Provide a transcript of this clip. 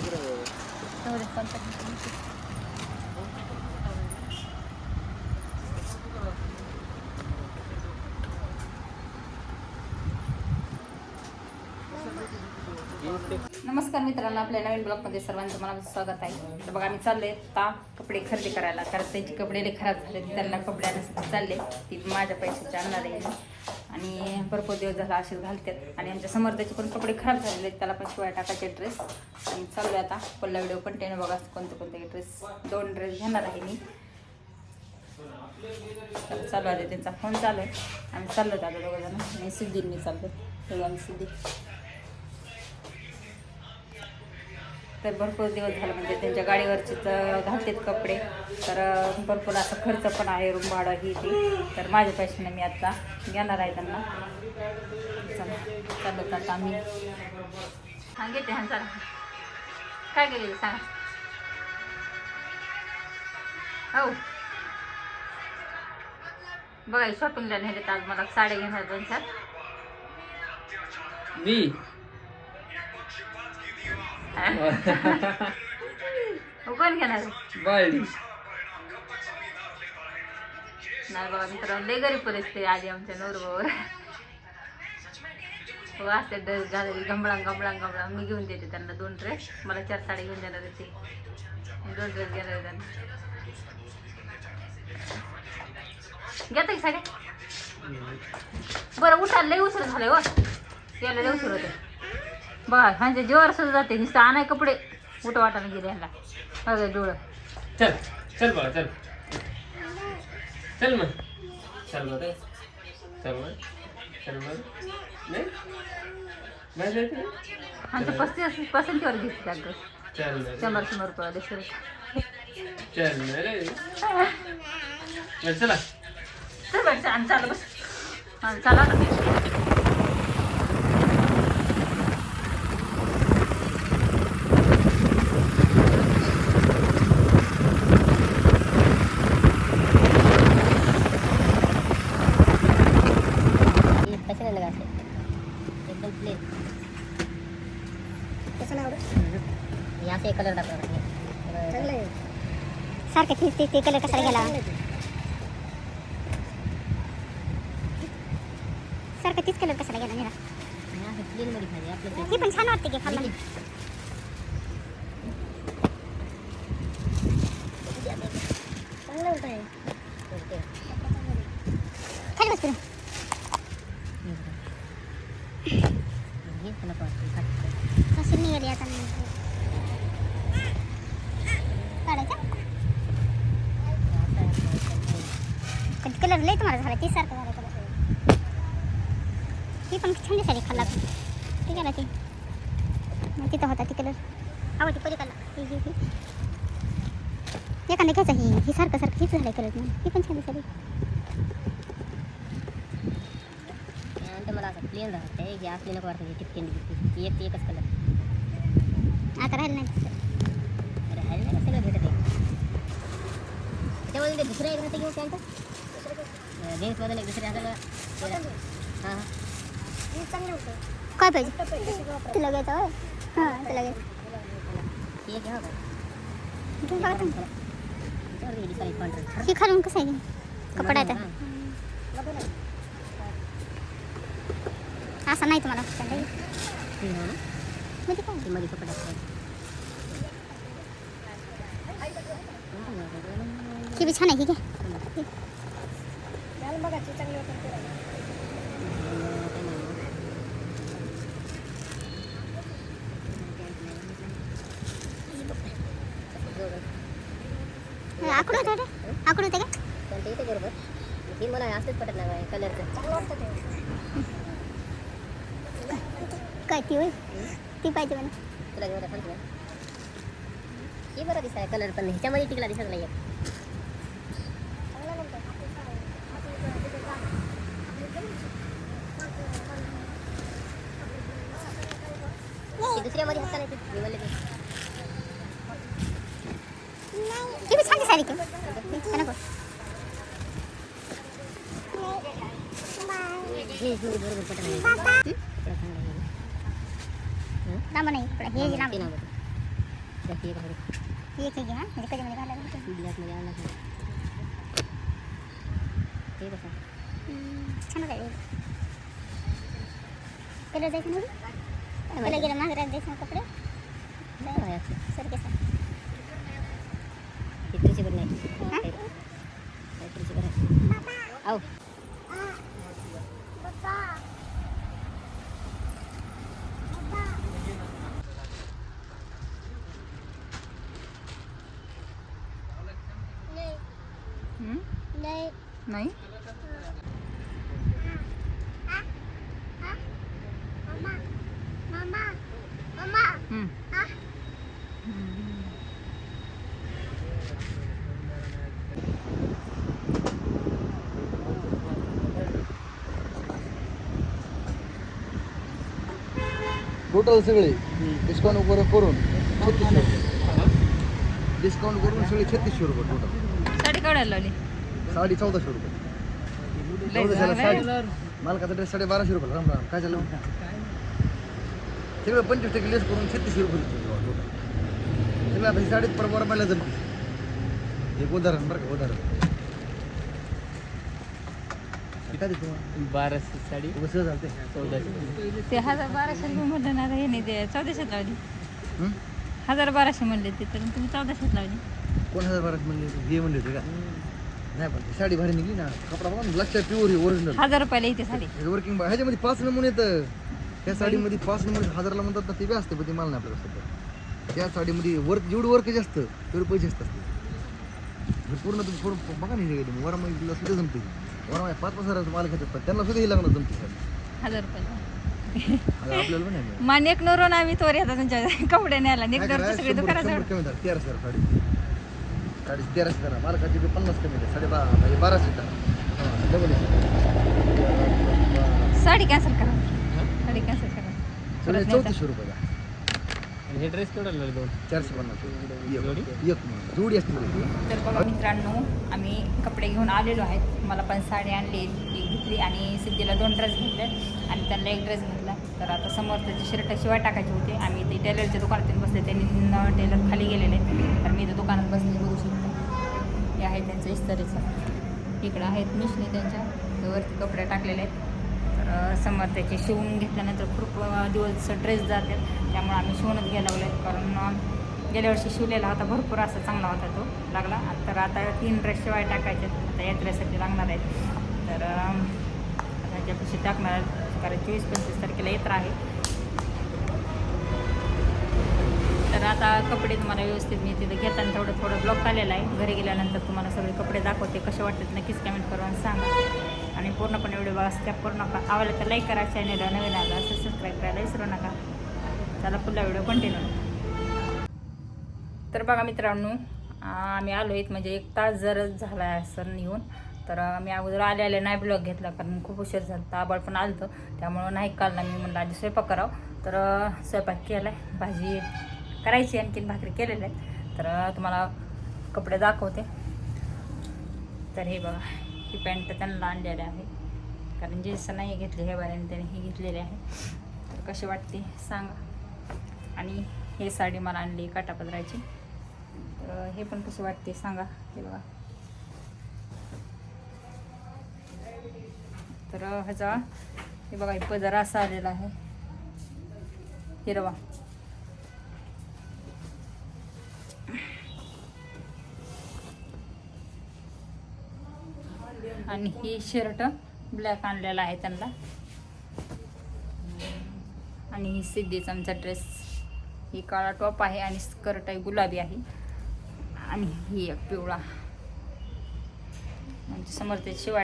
seguro de... नमस्कार मित्रांनो आपल्या नवीन ब्लॉगमध्ये सर्वांचं मला स्वागत आहे. तर बघा आम्ही चालले ता कपडे खरेदी करायला. कारण त्यांचे कपडे लय खराब झाले त्यांना कपडे आणण्यासाठी चालले. ती माझ्या पैशाची आणणार आहे. आणि भरपूर दिवस झाला असेच घालतात. आणि आमच्या समर्थाचे पण कपडे खराब झालेले आहेत. त्याला पण शिवाय टाकायचे ड्रेस. आणि चाललोय आता. पहिला व्हिडिओ कंटिन्यू बघा कोणते कोणते ड्रेस दोन ड्रेस घेणार आहे मी. चालू आहे त्यांचा फोन चालू आहे. आम्ही चाललो आता दोघं जण. मी सिद्धीन मी चाललो तेव्हा आम्ही सिद्धी. तर भरपूर दिवस झालं म्हणजे त्यांच्या गाडीवरचे तर घालतेत कपडे. तर भरपूर असं खर्च पण आहे रूम भाडं ही ती. तर माझ्या पैशाने मी आता घेणार आहे त्यांना. चला आता आम्ही. हां घेते हां चला. काय गेले सांगा. हो. बघा शॉपिंगला नेले तर आज मला साड्या घेणार दोन चार. मी? हो, कोण घेणार. बाळडी नाही बाबा मित्रांनो लय गरीब परिस्थिती आली आमच्या नवरबावर हो असते ड्रेस घालायचे गंबळांग गंबळांग गंबळांग. मी घेऊन देते त्यांना दोन ड्रेस मला चार साडी घेऊन देणार ते. दोन ड्रेस घेणार त्यांना. घेता की साड्या. बरं उठायला लय उशीर झाले हो. यायला लय उशीर होते बघा ह्यांच्या जीवावर सुद्धा जाते नुसतं आणाय कपडे उठ वाटायला गेले ह्यांना. बघा डोळं. चल चल बाळा चल. चल मग. चल बरं चल. बरं चल बरं नाही? नाही जायचं आमच्या पस्तीस पसंतीवर घेतली चल ना शंभर शंभर रुपये चल ना रे. चल चला. चल बाई चाल चाल बस. हा, चला कसे नाही लगा एकदम प्लेन कसं नाही आवडत या से कलर आहे. सारखं तेच ते ते कलर कशाला गेला? सारखं तीच कलर कशाला गेला निरा ही पण छान वाटते की खाल्लं. खाली बस फिरून. हे तुला पाहतो कशी निघाली आता. कलर लय तुम्हाला झाला तीच सारखं झालं कलर ती पण छान दिसायली खाल्ला ती गेला ती मग तिथं होता ती कलर। आवडती कलर ही? ही ही एखादा घ्यायचा ही ही सारखं सारखं हीच झालं कलर म्हणून ती पण छान दिसायली मला असं प्लेन राहत आहे की असली नको वाटतं टिपकेन ती एक ते एकच कलर आता राहिलं नाही अरे आहे ना सगळं भेटत आहे त्याच्यामध्ये ते दुसरं एक राहतं घेऊ पॅन्ट जीन्समध्ये एक दुसरे असं हां. हां काय पाहिजे? तुला घ्यायचं होय हां तुला घ्यायचं एक का ही खालून कसं आहे कपडा आहे असा नाही तुम्हाला हो मध्ये काय? मध्ये कपडा ही बी छान आहे ही घ्या आकडू होतं रे आकडू होतं का? पण ते येते बरोबर. ही मला असंच पटत नाही कलरचं काय ती होय? ती पाहिजे मला. तुला घेऊन सांगतो ही बरं दिसाय कलर पण ह्याच्यामध्ये टिकला दिसत नाही ती दुसऱ्यामध्ये हक्का नाही ती मी म्हणलं की ही बी छान दिसायली की का नको हे हे बरोबर पटत नाही लांब नाही इकडं. हे लांब ती नाही बरं. जास्ती एक मध्ये एक एक घ्या म्हणजे कधीमध्ये घालायला होतं. ग्लासमध्ये आणला हे कसं हम्म, छान आहे कलर जायचं नाही कलर गेला मागे राख द्यायचं ना कपडे काय आहे आपलं? सर कसं हे तुळशी बरं नाही टोटल सगळे. डिस्काउंट वगैरे करून छत्तीसशे रुपये. डिस्काउंट करून सगळे छत्तीसशे रुपये टोटल साडी काढायला लावली साडी चौदाशे रुपये. चौदाशेला. साडी. मालकाचा ड्रेस साडे बाराशे रुपये राम राम. काय झालं? सगळं पंचवीस टक्के लेस करून छत्तीसशे रुपये टोटल सगळं आता ही साडीत परवा मला जमते एक उदाहरण बरं का उदाहरण. काय देतो बाराशे साडी. चौदाशे. ते हजार बाराशे रुपये म्हणलं ना हे नाही ते चौदाशेत लावली. हं? हजार बाराशे म्हणले ते तर तुम्ही चौदाशेत लावली. कोण हजार बाराशे म्हणले? हे म्हणले होते का? नाही पण साडी भारी निघली ना. कपडा बघा लक्षात प्युअर ओरिजिनल हजार रुपयाला येते साडी. वर्किंग ह्याच्यामध्ये पाच नमुने येतं. त्या साडीमध्ये पाच नमुने हजारला म्हणतात ना ते बी असते पण ते मला नाही आपल्याला सध्या. त्या साडीमध्ये वर्क जेवढं वर्क जास्त तेवढे पैसे असतात हे पूर्ण तुम्ही पूर्ण बघा नाही तुम्ही वरामध्ये सुद्धा जमते. वरामध्ये पाच पाच हजाराचं माल घेतात पण त्यांना सुद्धा हे लागणार जमते हजार रुपयाला आता आपल्याला पण नाही मिळत. मा नेक नवरून आम्ही तोर येतात तुमच्या कपडे न्यायला? सगळे दुकानात तेराशे हजार साडी. साडी तेराशे करा मालकाची बी पन्नास कमी साडे बा म्हणजे बाराशे करा डबल साडी कॅन्सल करा. साडी कॅन्सल करा. परत न्यायचा. चौतीसशे रुपये द्या. आणि हे ड्रेस केवढा लागला? दोन. चारशे पन्नास जोडी? एक एक म्हणून. जोडी असते बघा. तर बघा मित्रांनो आम्ही कपडे घेऊन आलेलो आहेत. मला पण साडी आणली ती घेतली आणि सिद्धीला दोन ड्रेस घेतले आणि त्यांना एक ड्रेस घेतला. तर आता समोर त्याचे शर्ट शिवाय टाकायचे होते. आम्ही ते टेलरच्या दुकानात येऊन बसले. त्यांनी टेलर खाली गेलेले. तर मी इथं दुकानात बसले बघू शकतो. हे आहे त्यांचं इस्तारीचं. इकडं आहेत मिशनी त्यांच्या. ते वरती कपडे टाकलेले आहेत. तर त्याचे शिवून घेतल्यानंतर खूप दिवस ड्रेस जातात त्यामुळे आम्ही शिवूनच घ्यायला लागलो कारण गेल्या वर्षी शिवलेला होता. भरपूर असा चांगला होता तो लागला. तर आता तीन ड्रेस शिवाय टाकायचे आता यात्रेसाठी लागणार आहेत. तर अं, टाकणार आहेत कारण चोवीस पंचवीस तारखेला यात्रा आहे. तर आता कपडे तुम्हाला व्यवस्थित मी तिथं घेताना थोडं थोडं ब्लॉक आलेला आहे. घरी गेल्यानंतर तुम्हाला सगळे कपडे दाखवते. कसे वाटतात नक्कीच कमेंट करून सांगा. आणि पूर्णपणे व्हिडिओ बघा स्टॅप करू नका आवडलं तर लाईक करा चॅनलला नवीन आला असं सबस्क्राईब करायला विसरू नका. चला पुढला व्हिडिओ कंटिन्यू तर बघा मित्रांनो आम्ही आलो आहेत म्हणजे एक तास जरच झाला आहे सर येऊन तर मी अगोदर आले आले नाही ब्लॉग घेतला कारण खूप उशीर झाला होता पण आलं होतं त्यामुळं नाही काढला मी म्हणलं आधी स्वयंपाक करावं. तर स्वयंपाक केला आहे भाजी करायची आणखीन भाकरी केलेल्या आहेत. तर तुम्हाला कपडे दाखवते. तर हे बघा. ही पॅन्ट त्यांना आणलेली आहे. कारण जीन्स नाही घेतली हे बाऱ्याने त्याने ही घेतलेली आहे. तर कशी वाटते सांगा. आणि हे साडी मला आणली काटापदराची. तर हे पण कशी वाटते सांगा हे बघा तर ह्याचा हे बघा हे पदर असा आलेला आहे. हिरवा. आणि ही शर्ट ब्लॅक आणलेला आहे त्यांना. आणि ही सिद्धीचा आमचा ड्रेस. ही काळा टॉप आहे आणि स्कर्ट आहे गुलाबी आहे. आणि ही एक पिवळा. म्हणजे समोर ते शिवाय